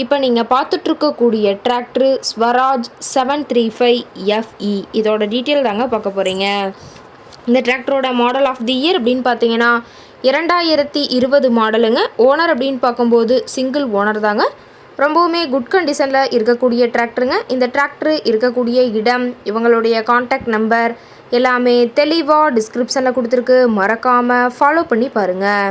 இப்போ நீங்கள் பார்த்துட்ருக்கக்கூடிய tractor Swaraj seven three five FE இதோட டீட்டெயில் தாங்க பார்க்க போகிறீங்க இந்த டிராக்டரோட மாடல் ஆஃப் தி இயர் அப்படின்னு பார்த்தீங்கன்னா இரண்டாயிரத்தி இருபது மாடலுங்க ஓனர் அப்படின்னு பார்க்கும்போது சிங்கிள் ஓனர் தாங்க. ரொம்பவுமே குட் கண்டிஷனில் இருக்கக்கூடிய டிராக்டருங்க இந்த டிராக்டர் இருக்கக்கூடிய இடம் இவங்களுடைய காண்டாக்ட் நம்பர் எல்லாமே தெளிவாக டிஸ்கிரிப்ஷனில் கொடுத்துருக்கு. மறக்காமல் ஃபாலோ பண்ணி பாருங்கள்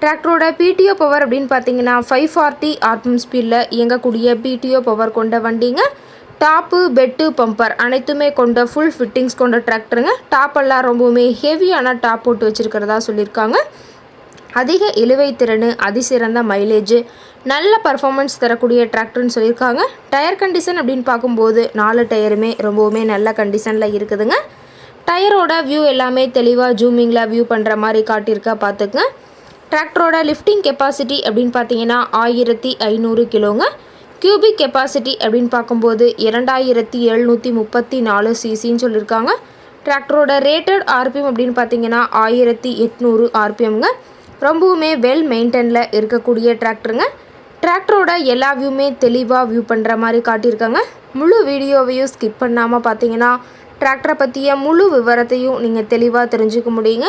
டிராக்டரோட பிடிஓ பவர் அப்படின்னு பார்த்தீங்கன்னா ஃபைவ் ஃபார்ட்டி ஆர்பிஎம் ஸ்பீடில் இயங்கக்கூடிய பிடிஓ பவர் கொண்ட வண்டிங்க. டாப்பு பெட்டு பம்பர் அனைத்துமே கொண்ட ஃபுல் ஃபிட்டிங்ஸ் கொண்ட டிராக்டருங்க டாப்பெல்லாம் ரொம்பவுமே ஹெவியான டாப் போட்டு வச்சுருக்கிறதா சொல்லியிருக்காங்க. அதிக இழுவை திறன் அதிசிறந்த மைலேஜ் நல்ல பர்ஃபார்மன்ஸ் தரக்கூடிய டிராக்டர்னு சொல்லியிருக்காங்க. டயர் கண்டிஷன் அப்படின்னு பார்க்கும்போது நாலு டயருமே ரொம்பவுமே நல்ல கண்டிஷனில் இருக்குதுங்க. டயரோட வியூ எல்லாமே தெளிவாக ஜூமிங்கில் வியூ பண்ணுற மாதிரி காட்டியிருக்கா பார்த்துக்குங்க. டிராக்டரோட லிஃப்டிங் கெப்பாசிட்டி அப்படின்னு பார்த்தீங்கன்னா ஆயிரத்தி ஐநூறு கிலோங்க. கியூபிக் கெப்பாசிட்டி அப்படின்னு பார்க்கும்போது இரண்டாயிரத்தி எழுநூற்றி முப்பத்தி நாலு சிசின்னு சொல்லியிருக்காங்க. டிராக்டரோட ரேட்டட் ஆர்பிஎம் அப்படின்னு பார்த்தீங்கன்னா ஆயிரத்தி எட்நூறு ஆர்பிஎம்ங்க ரொம்பவுமே வெல் மெயின்டெனில் இருக்கக்கூடிய டிராக்டருங்க டிராக்டரோட எல்லா வியூமே தெளிவாக வியூ பண்ணுற மாதிரி காட்டியிருக்காங்க. முழு வீடியோவையும் ஸ்கிப் பண்ணாமல் பார்த்தீங்கன்னா டிராக்டரை பற்றிய முழு விவரத்தையும் நீங்கள் தெளிவாக தெரிஞ்சுக்க முடியுங்க.